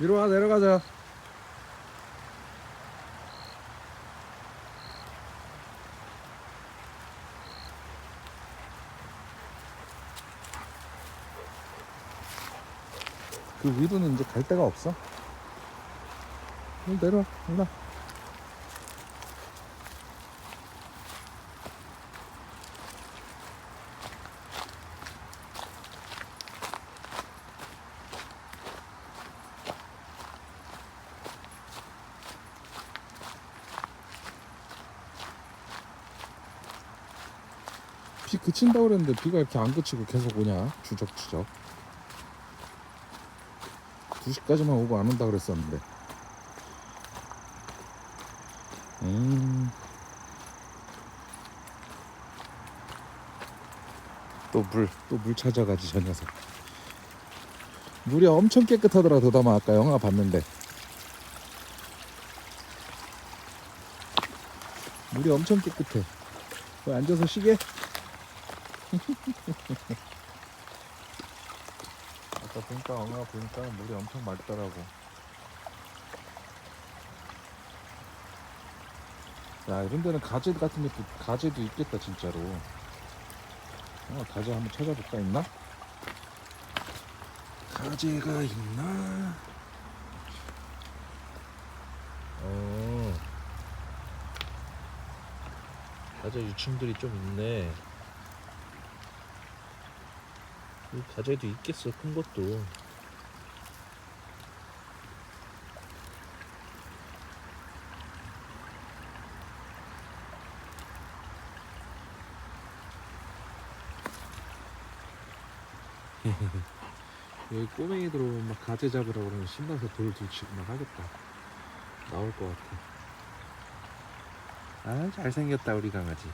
이리 와 내려가자. 그 위로는 이제 갈 데가 없어. 응, 내려와, 올라. 비 그친다고 그랬는데 비가 이렇게 안 그치고 계속 오냐? 주적주적. 2시까지만 오고 안 온다 그랬었는데. 음. 또 물, 또 물 찾아가지 저 녀석. 물이 엄청 깨끗하더라 도담아. 아까 영화 봤는데. 물이 엄청 깨끗해. 앉아서 쉬게 아까 보니까 엉아 보니까 물이 엄청 맑더라고. 야 이런 데는 가재 같은 것도 가재도 있겠다 진짜로. 어 가재 한번 찾아볼까 있나? 가재가 있나? 어. 가재 유충들이 좀 있네. 이 가재도 있겠어, 큰 것도. 여기 꼬맹이 들어오면 막 가재 잡으라고 그러면 신나서 돌 뒤치고 막 하겠다. 나올 것 같아. 아 잘생겼다 우리 강아지.